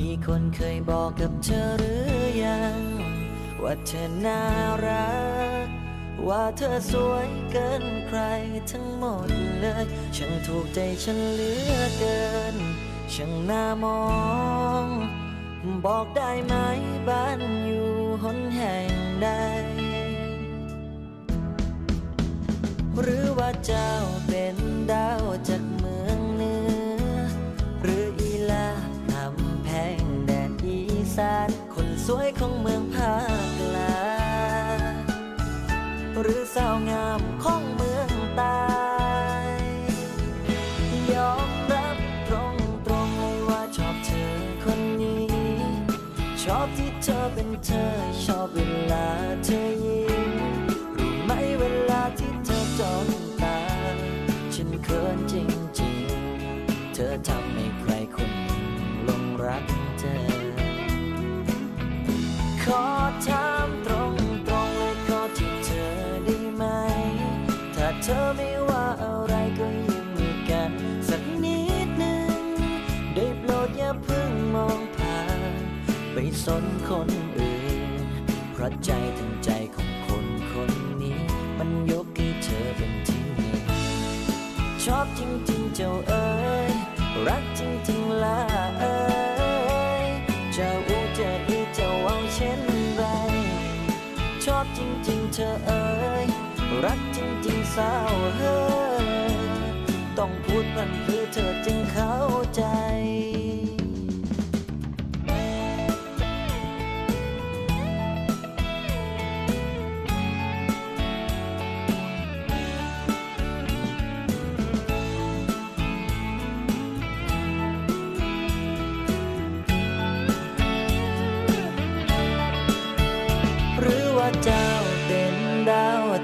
มีคนเคยบอกกับเธอหรือยัง ว่าเธอน่ารัก ว่าเธอสวยเกินใครทั้งหมดเลยช่างถูกใจฉันเหลือเกินช่างน่ามอง บอกได้ไหมบ้านอยู่หนแห่งใด หรือว่าเจ้า วยของเมืองภาคกลางหรือสาวงามของเมืองใต้ยอมรับตรงตรงๆเลยว่าชอบเธอคนนี้ ชอบที่เธอเป็นเธอ ชอบเวลาเธอยิ้มรู้ไหมเวลาที่เธอจ้องตา ฉันเขินจริงๆ เธอทำให้ ไม่ว่าอะไรก็ยิ้มให้กัน สักนิดหนึ่งได้โปรดอย่าเพิ่งมองผ่าน ไปสนคนอื่น เพราะใจถึงใจของคนคนนี้ มันยกให้เธอเป็นที่หนึ่งชอบจริงๆเจ้าเอ๋ยรักจริงๆล่ะเอ๋ยจะอูจะอีจะเอาเช่นไร ชอบจริงๆเธอเอ๋ย รักจริงๆสาวเฮ้ต้องพูดมัน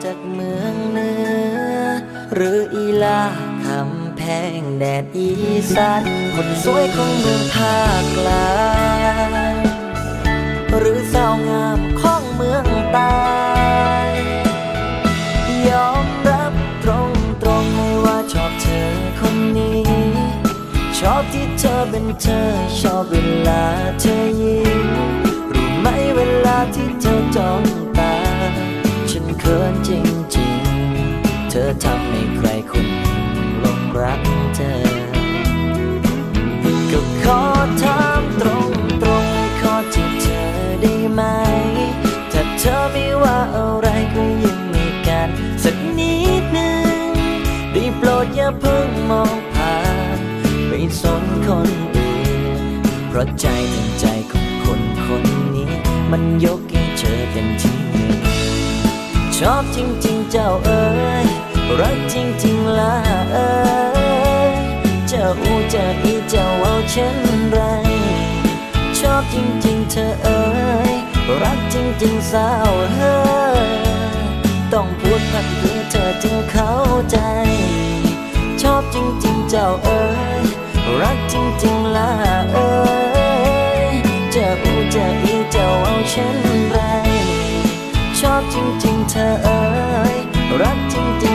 จากเมืองเหนือหรืออีลาคำแพงแดดอีสานคนสวยของเมืองภาคกลางหรือสาวงามของเมืองใต้ยอมรับตรงตรงๆเลยว่าชอบเธอคนนี้ ชอบที่เธอเป็นเธอ ชอบเวลาเธอยิ้มรู้ไหมเวลาที่เธอ อทำให้ใครคนหนึ่งหลงรักเธอ ก็ขอถามตรงตรงๆขอที่เธอได้ไหม ถ้าเธอไม่ว่าอะไรก็ยิ้มให้กันสักนิดหนึ่งได้โปรดอย่าเพิ่งมองผ่านไปสนคนอื่นเพราะใจถึงใจของคนคนนี้ มันยกให้เธอเป็นที่หนึ่งชอบจริงๆเจ้าเอ๋ย รักจริงๆล่ะเอ๋ยเจ้าอูจ้าอีเจ้าเอาเช่นไร ชอบจริงๆเธอเอ๋ยรักจริงๆสาวเฮ้ต้องพูดพัดเพื่อเธอจึงเข้าใจ ชอบจริงๆเจ้าเอ๋ยรักจริงๆล่ะเอ๋ยเจ้าอูเจ้าอีเจ้าเอาเช่นไร ชอบจริงๆเธอเอ๋ยรักจริงๆ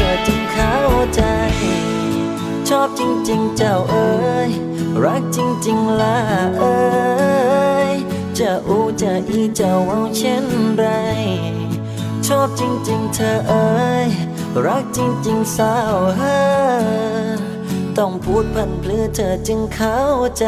ธอจึงเข้าใจ ชอบจริงๆเจ้าเอ๋ยรักจริงๆล่ะเอ๋ยจะอูจะอีเจ้าเอาเช่นไร ชอบจริงๆเธอเอ๋ยรักจริงๆสาวเฮ้ต้องพูดพันเพื่อเธอจึงเข้าใจ